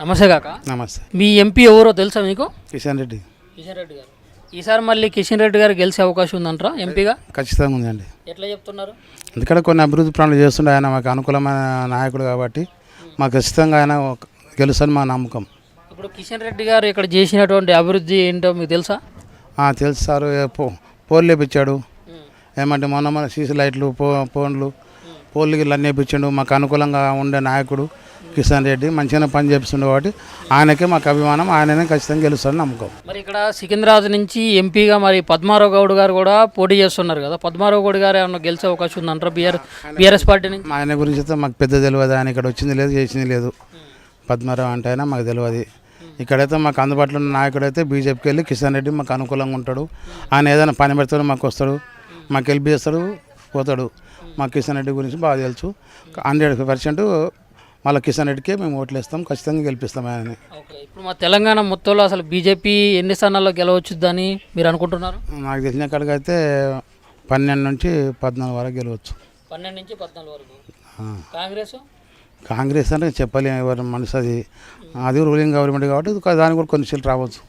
నమస్తే కాక. నమస్తే. మీ ఎంపీ ఎవరో తెలుసా మీకు? కిషన్ రెడ్డి. కిషన్ రెడ్డి గారు. ఈసారి మళ్ళీ కిషన్ రెడ్డి గారు గెలిచే అవకాశం ఉందంటారా ఎంపీగా? ఖచ్చితంగా ఉందండి. ఎట్లా చెప్తున్నారు? ఎందుకంటే కొన్ని అభివృద్ధి పనులు చేస్తుండే ఆయన మాకు అనుకూలమైన నాయకుడు కాబట్టి మాకు ఖచ్చితంగా ఆయన గెలుస్తాను మా నమ్మకం. ఇప్పుడు కిషన్ రెడ్డి గారు ఇక్కడ చేసినటువంటి అభివృద్ధి ఏంటో మీకు తెలుసా? తెలుసు సార్. పో పోల్ లేపించాడు ఏమంటే మొన్న మన సీసీ లైట్లు పో ఫోన్లు పోల్లు గిట్లు అన్నీ వేపించాడు. మాకు అనుకూలంగా ఉండే నాయకుడు కిషన్ రెడ్డి మంచిగానే పని చేస్తుండే కాబట్టి ఆయనకే మాకు అభిమానం ఆయననే ఖచ్చితంగా గెలుస్తాడని నమ్మకం. మరి ఇక్కడ సికింద్రాబాద్ నుంచి ఎంపీగా మరి పద్మారావు గౌడ్ గారు కూడా పోటీ చేస్తున్నారు కదా. పద్మారావు గౌడ్ గారు ఏమన్నా గెలిచే అవకాశం ఉందంటారా? బీఆర్ బీఆర్ఎస్ పార్టీ నుంచి? ఆయన గురించి అయితే మాకు పెద్ద తెలియదు. ఆయన ఇక్కడ వచ్చింది లేదు చేసింది లేదు. పద్మారావు అంటే అయినా మాకు తెలియదు. ఇక్కడైతే మాకు అందుబాటులో ఉన్న నాయకుడు అయితే బీజేపీకి వెళ్ళి కిషన్ రెడ్డి మాకు అనుకూలంగా ఉంటాడు. ఆయన ఏదైనా పని పెడతాడు మాకు వస్తాడు. మాకు హెల్ప్ చేస్తాడు. పోతాడు. మాకు కిషన్ రెడ్డి గురించి బాగా తెలుసు. హండ్రెడ్ పర్సెంట్ మళ్ళీ కిషన్ రెడ్డికే మేము ఓట్లు వేస్తాం ఖచ్చితంగా గెలిపిస్తాం ఆయనని. ఇప్పుడు మా తెలంగాణ మొత్తంలో అసలు బీజేపీ ఎన్ని స్థానాల్లో గెలవచ్చుద్దని మీరు అనుకుంటున్నారు? నాకు తెలిసిన కాడికి అయితే పన్నెండు నుంచి పద్నాలుగు వరకు గెలవచ్చు. పన్నెండు నుంచి పద్నాలుగు వరకు. కాంగ్రెస్? కాంగ్రెస్ అంటే చెప్పలేము ఎవరి మనసు అది. అది రూలింగ్ గవర్నమెంట్ కాబట్టి దానికి కూడా కొన్ని సీట్లు రావచ్చు.